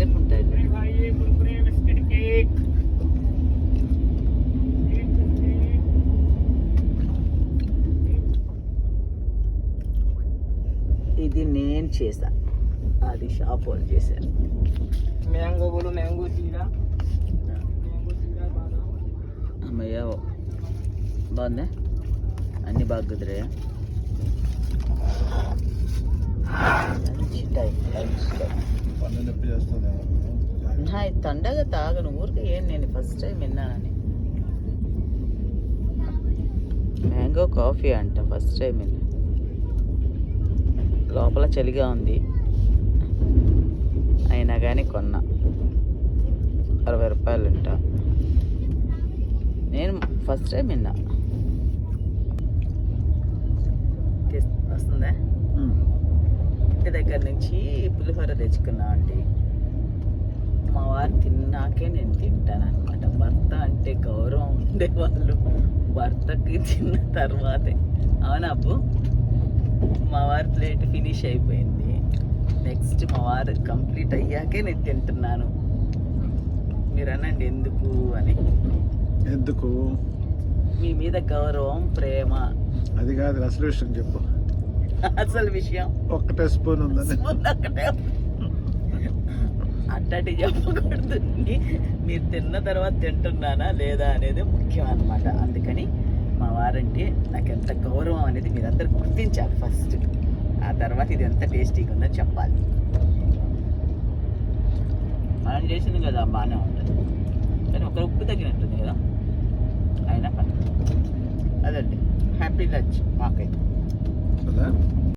ఎంతసేపు ఉంటాయి. ఇది నేను చేశా. అది షాప్ వాళ్ళు చేశారు. మ్యాంగో బోలు మ్యాంగో చీరా. అమ్మయ్య బాగుందా? అన్నీ బాగా కుదిరాయా? ఇది తండగా తాగను. ఊరికే ఏం నేను ఫస్ట్ టైం విన్నానని. మ్యాంగో కాఫీ అంట ఫస్ట్ టైం విన్నా. లోపల చలిగా ఉంది. అయినా కానీ కొన్నా. అరవై రూపాయలు అంట నేను ఫస్ట్ టైం విన్నా. వస్తుందా? ఇంటి దగ్గర నుంచి పులిహోర తెచ్చుకున్నా అండి మా వారు తిన్నాకే నేను తింటాను అనమాట భర్త అంటే గౌరవం ఉండేవాళ్ళు. భర్తకి తిన్న తర్వాతే. అవునా అబ్బు? మా వారి ప్లేట్ ఫినిష్ అయిపోయింది. నెక్స్ట్ మా వారు కంప్లీట్ అయ్యాకే నేను తింటున్నాను. మీరు అనండి ఎందుకు అని. ఎందుకు? మీ మీద గౌరవం ప్రేమ. అది కాదు అసలు విషయం చెప్పు. అసలు విషయం. ఒక్కటే స్పూన్ ఉందని. అక్కడే అట్టటి చెప్పకూడదు. మీరు తిన్న తర్వాత తింటున్నానా లేదా అనేది ముఖ్యం అనమాట అందుకని మా వారంటే నాకు ఎంత గౌరవం అనేది మీరందరూ గుర్తించాలి ఫస్ట్. ఆ తర్వాత ఇది ఎంత టేస్టీగా ఉందో చెప్పాలి. మనం చేసింది కదా బాగానే ఉంటుంది. కానీ ఒక ఉప్పు తగ్గినట్టుంది కదా. అయినా పని అదండి. Happy lunch. మాకైతే.